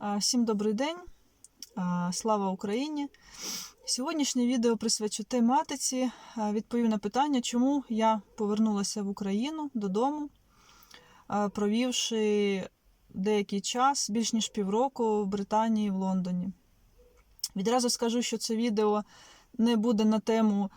Всім добрий день, слава Україні! Сьогоднішнє відео присвячу тематиці. Відповів на питання, чому я повернулася в Україну додому, провівши деякий час, більш ніж півроку в Британії, в Лондоні. Відразу скажу, що це відео не буде на тему,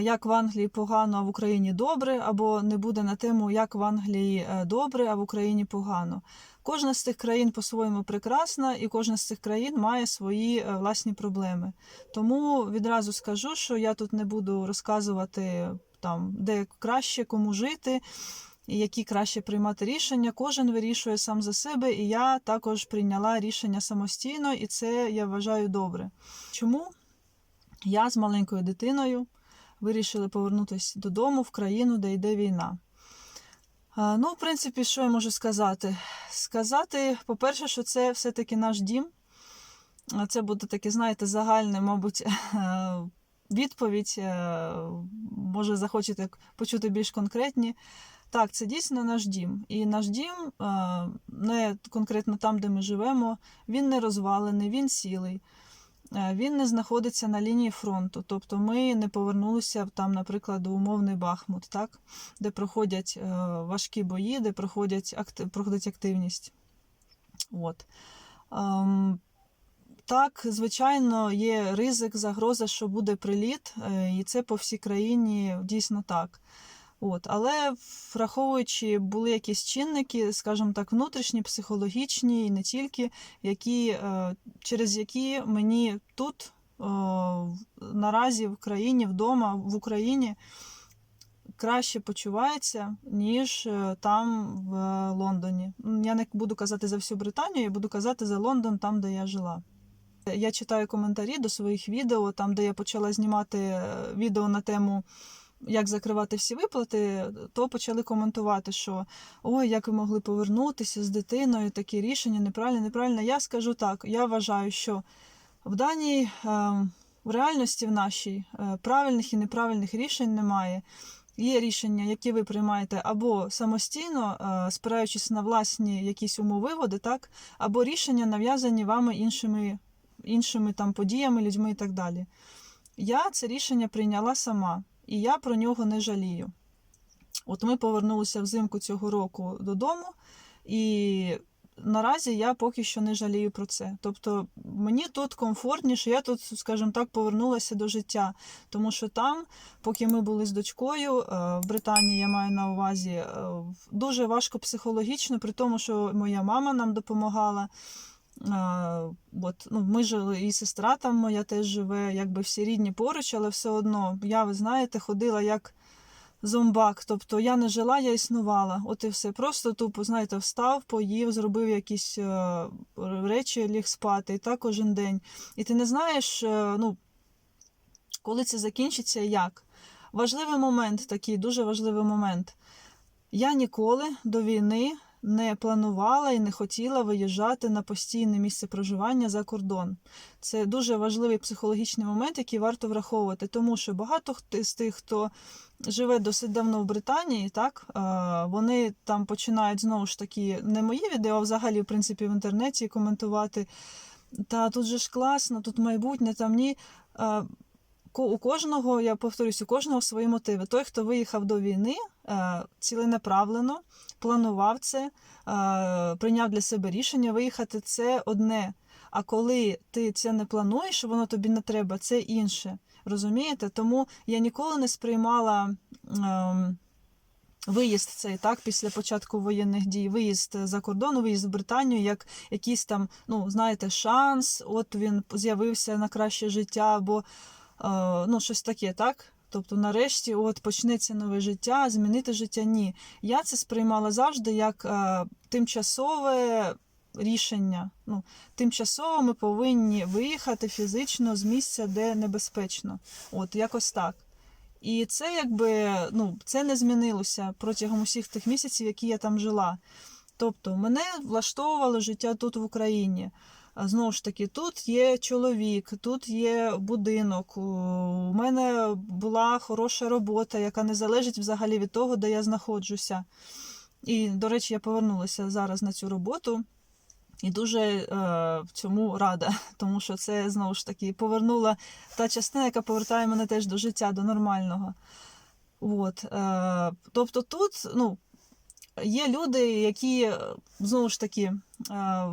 як в Англії погано, а в Україні добре, або не буде на тему, як в Англії е, добре, а в Україні погано. Кожна з цих країн по-своєму прекрасна, і кожна з цих країн має свої е, власні проблеми. Тому відразу скажу, що я тут не буду розказувати там, де краще кому жити. Які краще приймати рішення, кожен вирішує сам за себе, і я також прийняла рішення самостійно, і це я вважаю добре. Чому я з маленькою дитиною вирішила повернутися додому в країну, де йде війна? Ну, в принципі, що я можу сказати? Сказати, по-перше, що це все-таки наш дім. Це буде таке, знаєте, загальне, мабуть, відповідь. Е, Може, захочете почути більш конкретні. Так, це дійсно наш дім. І наш дім, е, не конкретно там, де ми живемо, він не розвалений, він цілий. Е, Він не знаходиться на лінії фронту, тобто ми не повернулися там, наприклад, у умовний Бахмут, так? де проходять е, важкі бої, де проходять проходить активність. От. Ем, Так, звичайно, є ризик, загроза, що буде приліт, е, і це по всій країні дійсно так. От, але враховуючи, були якісь чинники, скажімо так, внутрішні, психологічні і не тільки, які, е, через які мені тут е, наразі в країні, вдома, в Україні краще почувається, ніж е, там в Лондоні. Я не буду казати за всю Британію, я буду казати за Лондон, там, де я жила. Я читаю коментарі до своїх відео, там, де я почала знімати е, відео на тему як закривати всі виплати, то почали коментувати, що ой, як ви могли повернутися з дитиною, такі рішення неправильне, неправильно. Я скажу так: я вважаю, що в даній е, в реальності в нашій е, правильних і неправильних рішень немає. Є рішення, які ви приймаєте або самостійно, е, спираючись на власні якісь умовиводи, так, або рішення нав'язані вами іншими, іншими там подіями, людьми і так далі. Я це рішення прийняла сама і я про нього не жалію. От ми повернулися взимку цього року додому, і наразі я поки що не жалію про це. Тобто мені тут комфортніше, я тут, скажімо так, повернулася до життя. Тому що там, поки ми були з дочкою, е, в Британії я маю на увазі, е, дуже важко психологічно, при тому, що моя мама нам допомагала. От, ну, ми жили, і сестра там моя теж живе, якби всі рідні поруч, але все одно я, ви знаєте, ходила як зомбак. Тобто я не жила, я існувала. От і все. Просто тупо, знаєте, встав, поїв, зробив якісь е, речі, ліг спати, і так кожен день. І ти не знаєш, е, ну, коли це закінчиться і як. Важливий момент такий, дуже важливий момент. Я ніколи до війни не планувала і не хотіла виїжджати на постійне місце проживання за кордон. Це дуже важливий психологічний момент, який варто враховувати, тому що багато з тих, хто живе досить давно в Британії, так вони там починають знову ж таки не мої відео, а взагалі, в принципі, в інтернеті коментувати. Та тут же ж класно, тут майбутнє, там ні. У кожного, я повторюсь, у кожного свої мотиви. Той, хто виїхав до війни, е, ціленаправлено планував це, е, прийняв для себе рішення виїхати, це одне. А коли ти це не плануєш, воно тобі не треба, це інше. Розумієте? Тому я ніколи не сприймала. ем, Виїзд цей так після початку воєнних дій, виїзд за кордон, виїзд в Британію, як якийсь там, ну знаєте, шанс. От він з'явився на краще життя, або ну щось таке, так? Тобто, нарешті, от почнеться нове життя, змінити життя. Ні. Я це сприймала завжди як е, тимчасове рішення. Ну, тимчасово ми повинні виїхати фізично з місця, де небезпечно. От якось так. І це якби ну, це не змінилося протягом усіх тих місяців, які я там жила. Тобто мене влаштовувало життя тут в Україні. Знову ж таки, тут є чоловік, тут є будинок. У мене була хороша робота, яка не залежить взагалі від того, де я знаходжуся. І, до речі, я повернулася зараз на цю роботу. І дуже е, цьому рада, тому що це знову ж таки повернула та частина, яка повертає мене теж до життя, до нормального. От, е, тобто тут ну, є люди, які знову ж таки. Е,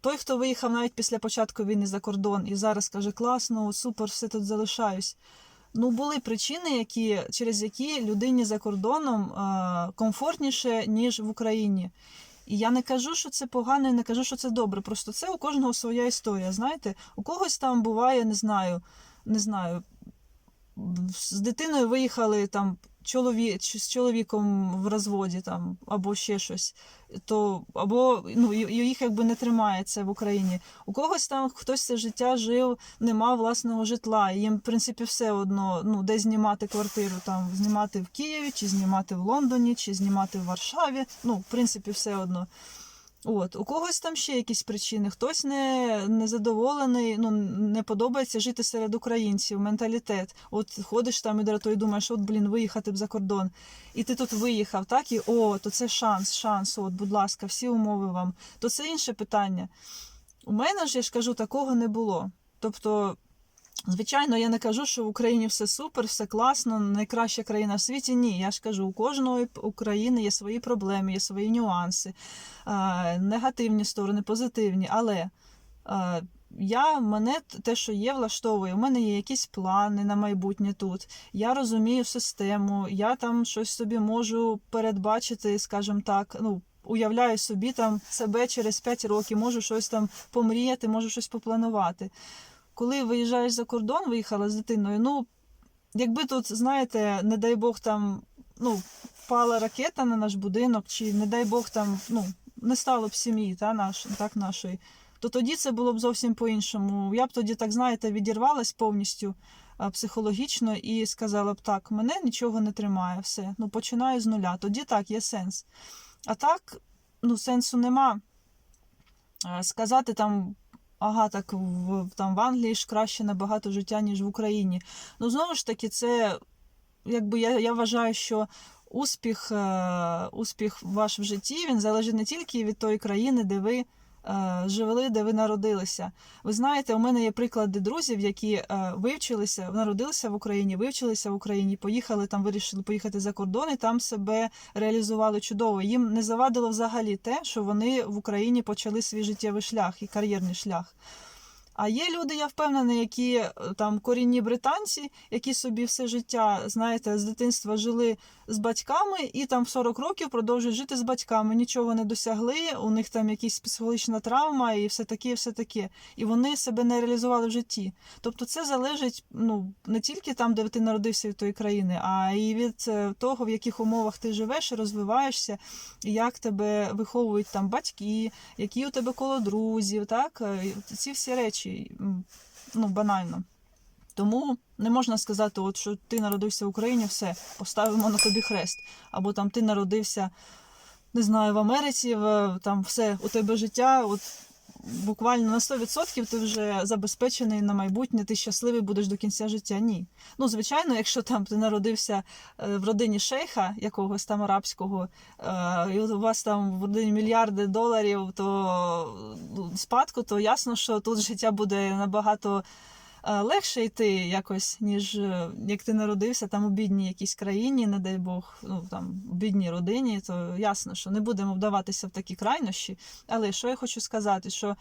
той, хто виїхав навіть після початку війни за кордон і зараз каже, класно, супер, все тут залишаюсь. Ну, були причини, які, через які людині за кордоном е, комфортніше, ніж в Україні. І я не кажу, що це погано, і не кажу, що це добре. Просто це у кожного своя історія. Знаєте, у когось там буває, не знаю, не знаю, з дитиною виїхали там чолові... з чоловіком в розводі там, або ще щось, то або ну, їх якби не тримається в Україні. У когось там хтось все життя жив, не мав власного житла. І їм, в принципі, все одно, ну, де знімати квартиру, там знімати в Києві, чи знімати в Лондоні, чи знімати в Варшаві. Ну, в принципі, все одно. От, у когось там ще якісь причини, хтось не, задоволений, ну не подобається жити серед українців, менталітет. От ходиш там і дратує, думаєш, от блін, виїхати б за кордон. І ти тут виїхав, так? І о, то це шанс, шанс, от, будь ласка, всі умови вам. То це інше питання. У мене ж я ж кажу, такого не було. Тобто, звичайно, я не кажу, що в Україні все супер, все класно, найкраща країна в світі. Ні, я ж кажу, у кожної України є свої проблеми, є свої нюанси, негативні сторони, позитивні. Але я мене те, що є, влаштовує. У мене є якісь плани на майбутнє тут. Я розумію систему, я там щось собі можу передбачити, скажімо так. ну, Уявляю собі там себе через 5 років, можу щось там помріяти, можу щось попланувати. Коли виїжджаєш за кордон, виїхала з дитиною, ну, якби тут, знаєте, не дай Бог там, ну, впала ракета на наш будинок, чи не дай Бог там, ну, не стало б сім'ї та, наш, так, нашої, то тоді це було б зовсім по-іншому. Я б тоді, так знаєте, відірвалась повністю психологічно і сказала б так, мене нічого не тримає, все. Ну, починаю з нуля. Тоді так, є сенс. А так, ну, сенсу нема. Сказати там, ага, так в, там в Англії ж краще набагато життя, ніж в Україні. Ну, знову ж таки, це якби я, я вважаю, що успіх, е, успіх ваш в житті він залежить не тільки від тої країни, де ви жили, де ви народилися. Ви знаєте, у мене є приклади друзів, які е, вивчилися, народилися в Україні, вивчилися в Україні, поїхали там, вирішили поїхати за кордон і там себе реалізували чудово. Їм не завадило взагалі те, що вони в Україні почали свій життєвий шлях і кар'єрний шлях. А є люди, я впевнена, які е, там корінні британці, які собі все життя, знаєте, з дитинства жили з батьками і там в 40 років продовжують жити з батьками, нічого не досягли, у них там якась психологічна травма і все таке, і все таке. І вони себе не реалізували в житті. Тобто це залежить ну, не тільки там, де ти народився від тої країни, а й від е, того, в яких умовах ти живеш розвиваєшся, і як тебе виховують там батьки, які у тебе коло друзів, так? Е, Ці всі речі, ну, банально. Тому не можна сказати, от, що ти народився в Україні, все, поставимо на тобі хрест. Або там ти народився, не знаю, в Америці, в, там все, у тебе життя, от буквально на 100% ти вже забезпечений на майбутнє, ти щасливий будеш до кінця життя. Ні. Ну, звичайно, якщо там ти народився е, в родині шейха якогось там арабського, е, і у вас там в родині мільярди доларів, то ну, спадку, то ясно, що тут життя буде набагато легше йти якось, ніж е, як ти народився там у бідній якійсь країні, не дай Бог, ну там у бідній родині, то ясно, що не будемо вдаватися в такі крайнощі. Але що я хочу сказати, що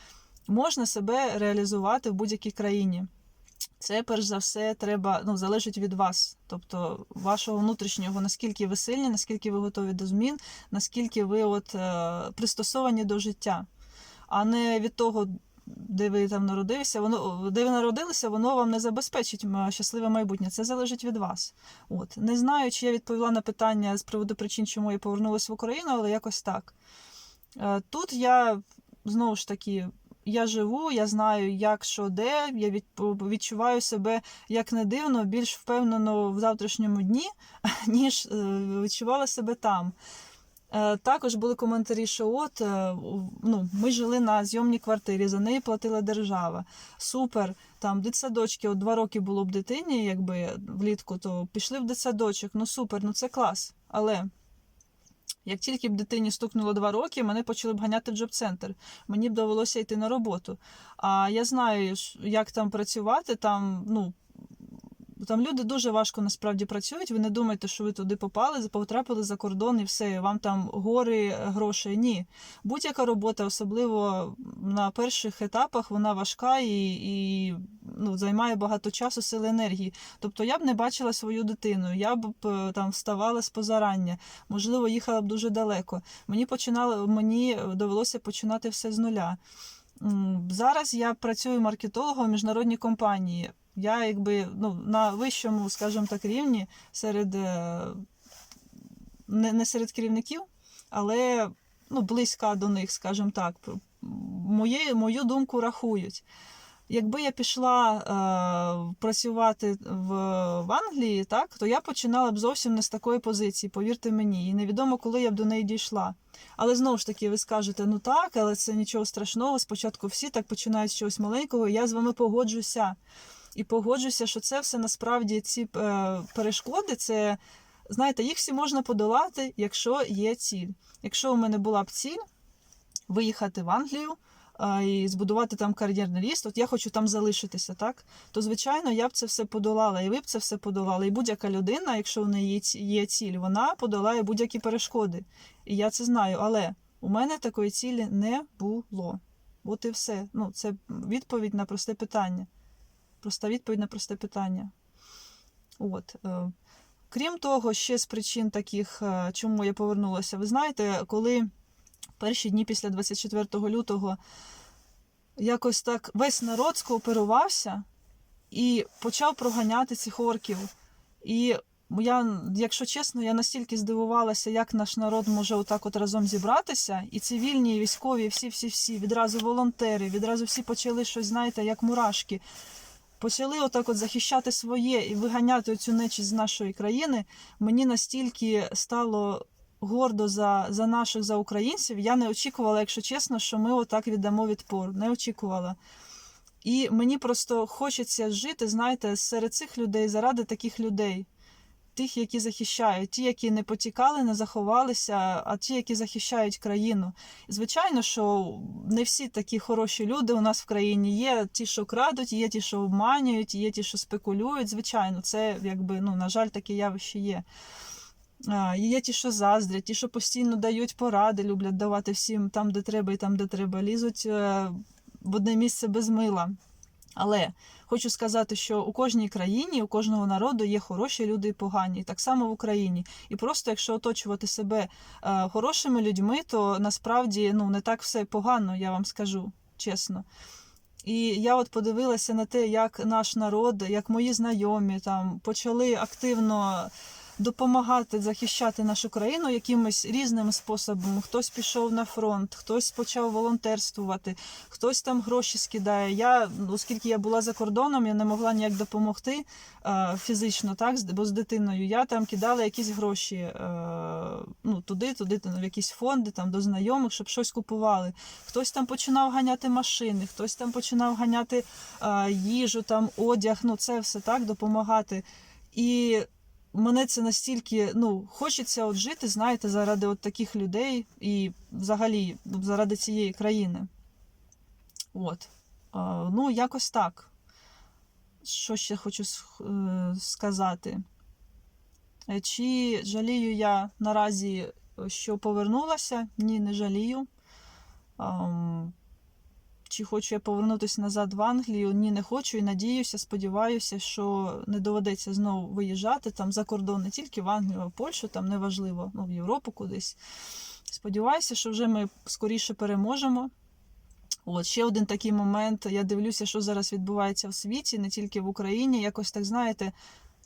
можна себе реалізувати в будь-якій країні. Це перш за все треба ну, залежить від вас, тобто вашого внутрішнього, наскільки ви сильні, наскільки ви готові до змін, наскільки ви от, е, пристосовані до життя, а не від того, де ви там народилися, воно де ви народилися, воно вам не забезпечить щасливе майбутнє. Це залежить від вас. От не знаю, чи я відповіла на питання з приводу причин, чому я повернулася в Україну, але якось так. Е, Тут я знову ж таки. Я живу, я знаю, як що де. Я відчуваю себе як не дивно, більш впевнено в завтрашньому дні, ніж е, відчувала себе там. Е, Також були коментарі, що от е, ну, ми жили на зйомній квартирі, за неї платила держава. Супер, там дитсадочки, от два роки було б дитині, якби влітку, то пішли в дитсадочок. Ну супер, ну це клас. Але Як тільки б дитині стукнуло два роки, мене почали б ганяти в джоб-центр. Мені б довелося йти на роботу. А я знаю, як там працювати. Там, ну, там люди дуже важко насправді працюють. Ви не думайте, що ви туди попали, потрапили за кордон і все, вам там гори грошей. Ні. Будь-яка робота, особливо на перших етапах, вона важка і, і ну, займає багато часу, сили енергії. Тобто я б не бачила свою дитину, я б е, там вставала з позарання, можливо, їхала б дуже далеко. Мені починало, мені довелося починати все з нуля. Зараз я працюю маркетологом в міжнародній компанії. Я якби ну, на вищому, скажімо так, рівні серед е, не, не серед керівників, але ну, близька до них, скажімо так. Моє, мою думку рахують. Якби я пішла е, працювати в, в Англії, так, то я починала б зовсім не з такої позиції, повірте мені, і невідомо, коли я б до неї дійшла. Але знову ж таки, ви скажете, ну так, але це нічого страшного. Спочатку всі так починають з чогось маленького. і Я з вами погоджуся. І погоджуся, що це все насправді ці е, перешкоди, це знаєте, їх всі можна подолати, якщо є ціль. Якщо у мене була б ціль виїхати в Англію і збудувати там кар'єрний ріст, от я хочу там залишитися, так? То звичайно я б це все подолала, і ви б це все подолали. І будь-яка людина, якщо в неї є ціль, вона подолає будь-які перешкоди. І я це знаю. Але у мене такої цілі не було. От і все. Ну, це відповідь на просте питання. Проста відповідь на просте питання. От. е, Крім того, ще з причин таких, е, чому я повернулася, ви знаєте, коли перші дні після 24 лютого якось так весь народ скооперувався і почав проганяти цих орків. І я, якщо чесно, я настільки здивувалася, як наш народ може отак от разом зібратися, і цивільні, і військові, всі-всі-всі, відразу волонтери, відразу всі почали щось, знаєте, як мурашки. Почали отак от захищати своє і виганяти цю нечість з нашої країни. Мені настільки стало гордо за, за наших за українців. Я не очікувала, якщо чесно, що ми отак віддамо відпор. Не очікувала. І мені просто хочеться жити, знаєте, серед цих людей, заради таких людей. Тих, які захищають, ті, які не потікали, не заховалися, а ті, які захищають країну. Звичайно, що не всі такі хороші люди у нас в країні. Є ті, що крадуть, є ті, що обманюють, є ті, що спекулюють. Звичайно, це якби ну на жаль, таке явище є. Є ті, що заздрять, ті, що постійно дають поради, люблять давати всім там, де треба, і там, де треба, лізуть е, в одне місце без мила. Але хочу сказати, що у кожній країні, у кожного народу є хороші люди і погані, і так само в Україні. І просто якщо оточувати себе е, хорошими людьми, то насправді ну не так все погано, я вам скажу чесно. І я от подивилася на те, як наш народ, як мої знайомі там почали активно допомагати захищати нашу країну якимось різним способом. Хтось пішов на фронт, хтось почав волонтерствувати, хтось там гроші скидає. Я, оскільки я була за кордоном, я не могла ніяк допомогти е, фізично, так, бо з дитиною. Я там кидала якісь гроші е, ну, туди, туди, в якісь фонди, там, до знайомих, щоб щось купували. Хтось там починав ганяти машини, хтось там починав ганяти е, їжу, там, одяг, ну це все так, допомагати. І мене це настільки ну, хочеться от жити, знаєте, заради от таких людей і взагалі заради цієї країни. От. Ну, якось так. Що ще хочу е, сказати? Е, Чи жалію я наразі, е, що повернулася? Ні, не жалію. Чи хочу я повернутися назад в Англію? Ні, не хочу і надіюся, сподіваюся, що не доведеться знову виїжджати там за кордон, не тільки в Англію, а в Польщу, там неважливо, ну, в Європу кудись. Сподіваюся, що вже ми скоріше переможемо. От ще один такий момент. Я дивлюся, що зараз відбувається в світі, не тільки в Україні. Якось так знаєте,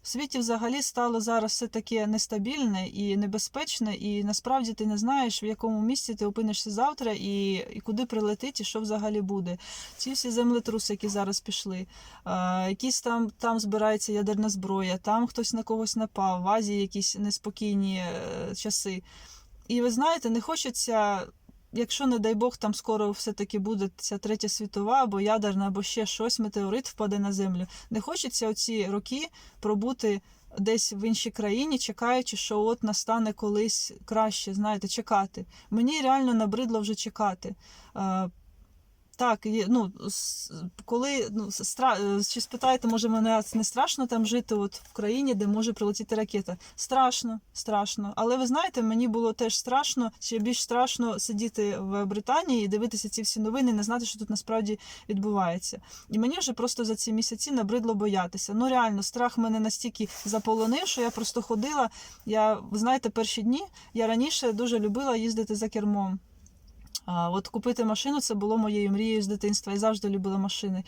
світі взагалі стало зараз все таке нестабільне і небезпечне, і насправді ти не знаєш, в якому місці ти опинишся завтра, і, і куди прилетить, і що взагалі буде. Ці всі землетруси, які зараз пішли, а, якісь там, там збирається ядерна зброя, там хтось на когось напав, в Азії якісь неспокійні е, часи. І ви знаєте, не хочеться. Якщо, не дай Бог, там скоро все-таки буде ця третя світова, або ядерна, або ще щось, метеорит впаде на землю. Не хочеться оці роки пробути десь в іншій країні, чекаючи, що от настане колись краще, знаєте, чекати. Мені реально набридло вже чекати. Так, ну, коли ну, стра... е, чи спитаєте, може мене не страшно там жити от в країні, де може прилетіти ракета? Страшно, страшно. Але ви знаєте, мені було теж страшно, ще більш страшно сидіти в Британії і дивитися ці всі новини, не знати, що тут насправді відбувається. І мені вже просто за ці місяці набридло боятися. Ну реально, страх мене настільки заполонив, що я просто ходила. Я, ви знаєте, перші дні я раніше дуже любила їздити за кермом. От купити машину це було моєю мрією з дитинства. Я завжди любила машини.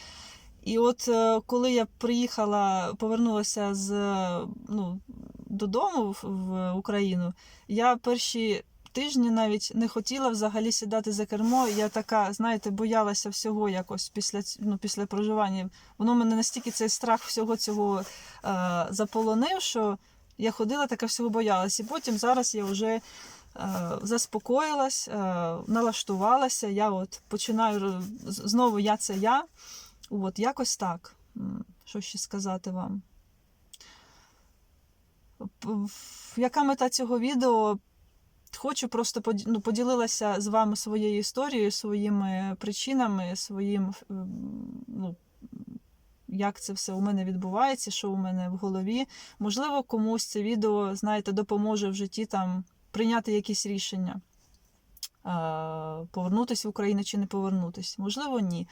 І от е, коли я приїхала, повернулася з е, ну, додому в, Україну, я перші тижні навіть не хотіла взагалі сідати за кермо. Я така, знаєте, боялася всього якось після, ну, після проживання. Воно мене настільки цей страх всього цього е, заполонив, що я ходила така всього боялась. І потім зараз я вже заспокоїлась, е, налаштувалася. Я от починаю знову я це я. От, якось так. Що ще сказати вам? Яка мета цього відео? Хочу просто ну, поділилася з вами своєю історією, своїми причинами, своїм, ну, як це все у мене відбувається, що у мене в голові. Можливо, комусь це відео, знаєте, допоможе в житті там прийняти якісь рішення. Е, Повернутися в Україну чи не повернутися. Можливо, ні.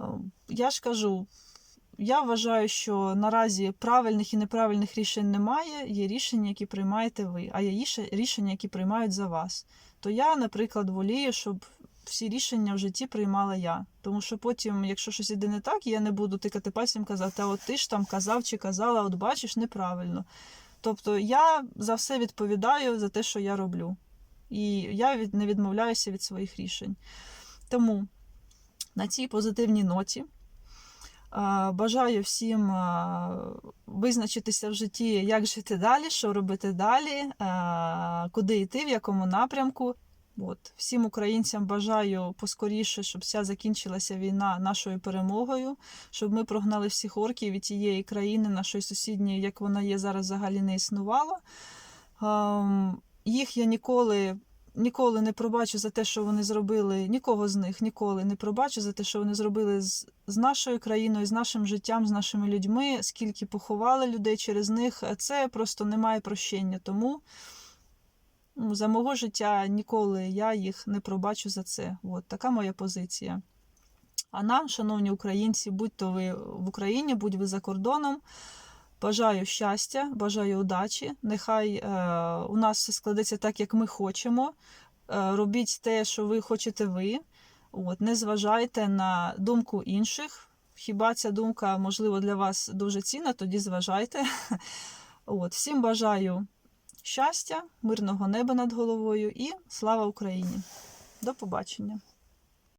Е, Я ж кажу, я вважаю, що наразі правильних і неправильних рішень немає. Є рішення, які приймаєте ви, а є рішення, які приймають за вас. То я, наприклад, волію, щоб всі рішення в житті приймала я. Тому що потім, якщо щось іде не так, я не буду тикати пальцем казати, а от ти ж там казав чи казала, от бачиш, неправильно. Тобто я за все відповідаю за те, що я роблю. І я від, не відмовляюся від своїх рішень. Тому на цій позитивній ноті. Бажаю всім визначитися в житті, як жити далі, що робити далі, куди йти, в якому напрямку. От. Всім українцям бажаю поскоріше, щоб ця закінчилася війна нашою перемогою, щоб ми прогнали всіх орків і тієї країни, нашої сусідньої, як вона є зараз, взагалі не існувала. Ем, Їх я ніколи ніколи не пробачу за те, що вони зробили, нікого з них ніколи не пробачу за те, що вони зробили з, з нашою країною, з нашим життям, з нашими людьми, скільки поховали людей через них. Це просто немає прощення. Тому за мого життя ніколи я їх не пробачу за це. От така моя позиція. А нам, шановні українці, будь-то ви в Україні, будь ви за кордоном. Бажаю щастя, бажаю удачі. Нехай е, у нас все складеться так, як ми хочемо. Е, робіть те, що ви хочете ви. От, не зважайте на думку інших. Хіба ця думка, можливо, для вас дуже цінна, тоді зважайте. От, всім бажаю щастя, мирного неба над головою і слава Україні! До побачення!